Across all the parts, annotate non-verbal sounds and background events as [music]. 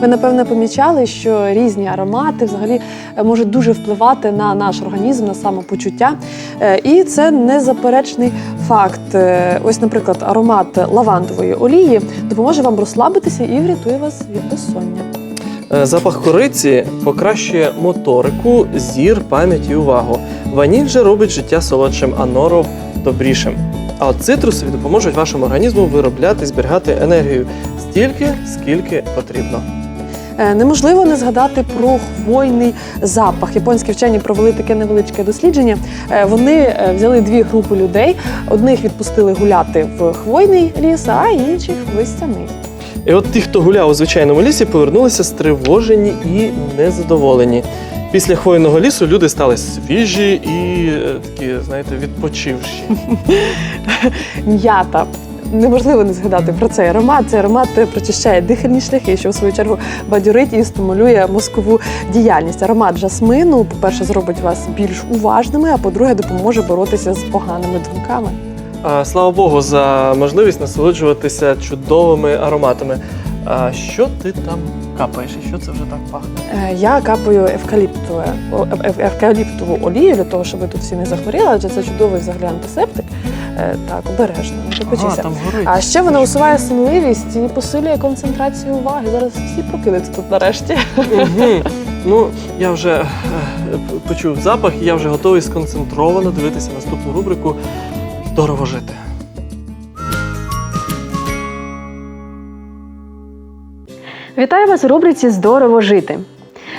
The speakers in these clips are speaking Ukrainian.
Ви напевно помічали, що різні аромати взагалі е, можуть дуже впливати на наш організм, на самопочуття. Е, І це незаперечний факт. Е, Ось, наприклад, аромат лавандової олії допоможе вам розслабитися і врятує вас від безсоння. Запах кориці покращує моторику, зір, пам'ять і увагу. Ваніль же робить життя солодшим, а норов добрішим. А от цитрусові допоможуть вашому організму виробляти і зберігати енергію стільки, скільки потрібно. Е, Неможливо не згадати про хвойний запах. Японські вчені провели таке невеличке дослідження. Е, Вони е, взяли дві групи людей: одних відпустили гуляти в хвойний ліс, а інших в листяний. І от ті, хто гуляв у звичайному лісі, повернулися стривожені і незадоволені. Після хвойного лісу люди стали свіжі і такі, знаєте, відпочивші. [laughs] М'ята. Неможливо не згадати про цей аромат. Цей аромат е, прочищає дихальні шляхи, що в свою чергу бадьорить і стимулює мозкову діяльність. Аромат жасмину, по-перше, зробить вас більш уважними, а по-друге, допоможе боротися з поганими думками. Слава Богу, за можливість насолоджуватися чудовими ароматами. А що ти там капаєш? І що це вже так пахне? Е, Я капаю ев- евкаліптову олію для того, щоб ви тут всі не захворіли, адже це чудовий взагалі антисептик. Е, Так, обережно, не там горить. А ще вона усуває сонливість і посилює концентрацію уваги. Зараз всі прокинуться тут нарешті. Ну, я вже е, почув запах, і я вже готовий сконцентровано дивитися наступну рубрику Здорово жити. Вітаю вас у рубриці Здорово жити.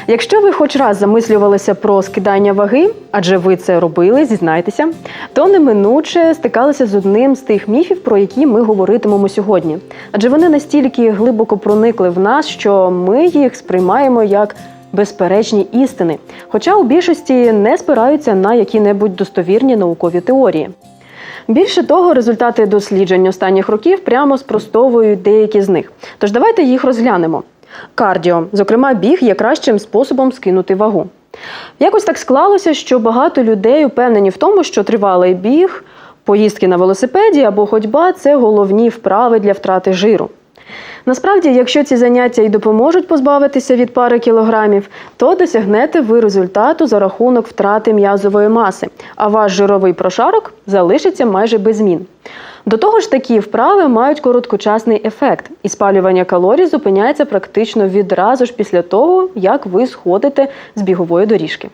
Якщо ви хоч раз замислювалися про скидання ваги, адже ви це робили, зізнайтеся, то неминуче стикалися з одним з тих міфів, про які ми говоритимемо сьогодні. Адже вони настільки глибоко проникли в нас, що ми їх сприймаємо як безперечні істини, хоча у більшості не спираються на які-небудь достовірні наукові теорії. Більше того, результати досліджень останніх років прямо спростовують деякі з них. Тож давайте їх розглянемо. Кардіо, зокрема, біг є кращим способом скинути вагу. Якось так склалося, що багато людей упевнені в тому, що тривалий біг, поїздки на велосипеді або ходьба це головні вправи для втрати жиру. Насправді, якщо ці заняття й допоможуть позбавитися від пари кілограмів, то досягнете ви результату за рахунок втрати м'язової маси, а ваш жировий прошарок залишиться майже без змін. До того ж, такі вправи мають короткочасний ефект, і спалювання калорій зупиняється практично відразу ж після того, як ви сходите з бігової доріжки.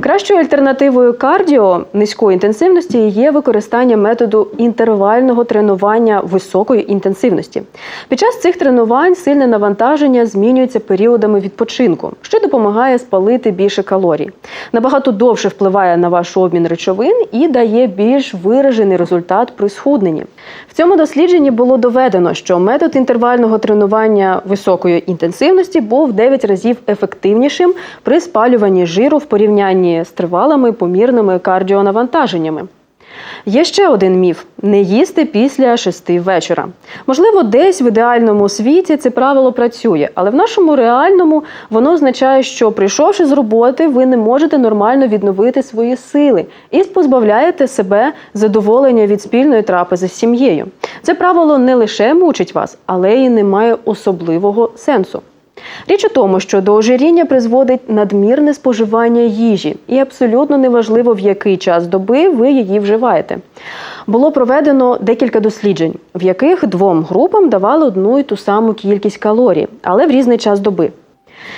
Кращою альтернативою кардіо низької інтенсивності є використання методу інтервального тренування високої інтенсивності. Під час цих тренувань сильне навантаження змінюється періодами відпочинку, що допомагає спалити більше калорій. Набагато довше впливає на ваш обмін речовин і дає більш виражений результат при схудненні. В цьому дослідженні було доведено, що метод інтервального тренування високої інтенсивності був в 9 разів ефективнішим при спалюванні жиру в порівнянні з тривалими помірними кардіонавантаженнями. Є ще один міф: не їсти після шести вечора. Можливо, десь в ідеальному світі це правило працює, але в нашому реальному воно означає, що прийшовши з роботи, ви не можете нормально відновити свої сили і позбавляєте себе задоволення від спільної трапези з сім'єю. Це правило не лише мучить вас, але й не має особливого сенсу. Річ у тому, що до ожиріння призводить надмірне споживання їжі, і абсолютно неважливо, в який час доби ви її вживаєте. Було проведено декілька досліджень, в яких двом групам давали одну і ту саму кількість калорій, але в різний час доби.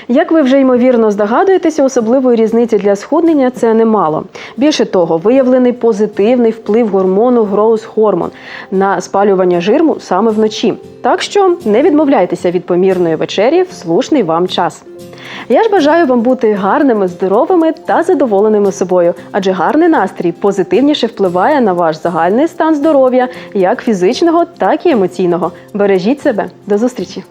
Як ви вже ймовірно здогадуєтеся, особливої різниці для схуднення це немало. Більше того, виявлений позитивний вплив гормону гроус хормон на спалювання жиру саме вночі. Так що не відмовляйтеся від помірної вечері в слушний вам час. Я ж бажаю вам бути гарними, здоровими та задоволеними собою, адже гарний настрій позитивніше впливає на ваш загальний стан здоров'я, як фізичного, так і емоційного. Бережіть себе. До зустрічі!